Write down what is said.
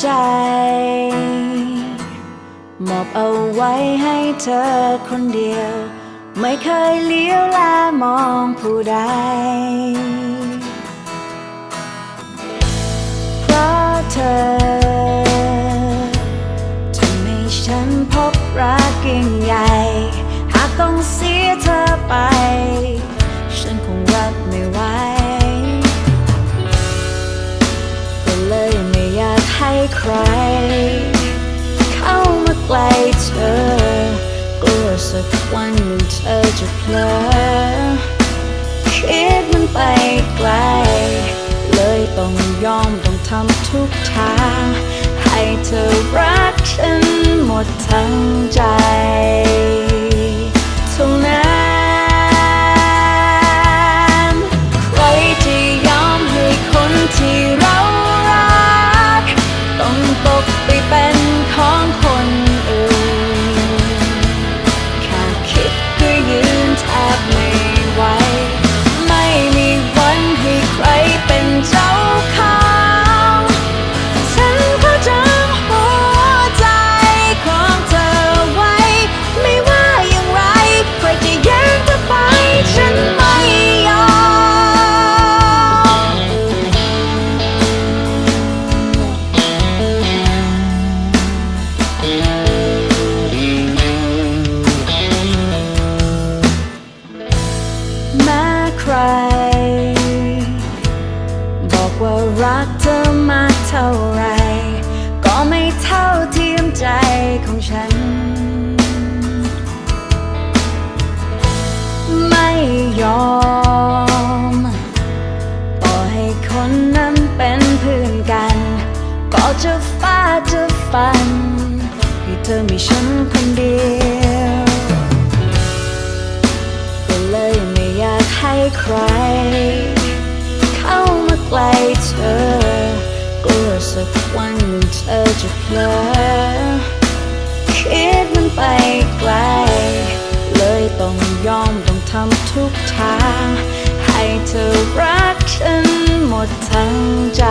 ใจ มอบเอาไว้ให้เธอคนเดียว ไม่เคยเลี้ยวแลมองผู้ใด เพราะเธอ ลอคิดมันไปไกล เลยต้องยอมต้องทำทุกทาง ให้เธอรักฉัน รักเธอมากเท่าไร ก็ไม่เท่าเทียมใจของฉัน ไม่ยอมต่อให้คนนั้นเป็นเพื่อนกัน ก็จะฟาจะฟัน ให้เธอมีฉันคนเดียว ก็เลยไม่อยากให้ใคร ใกล้เธอกลัวสักวันเธอจะเพลอคิดมันไปไกล เลยต้องยอมต้องทำทุกทาง ให้เธอรักฉันหมดทั้งใจ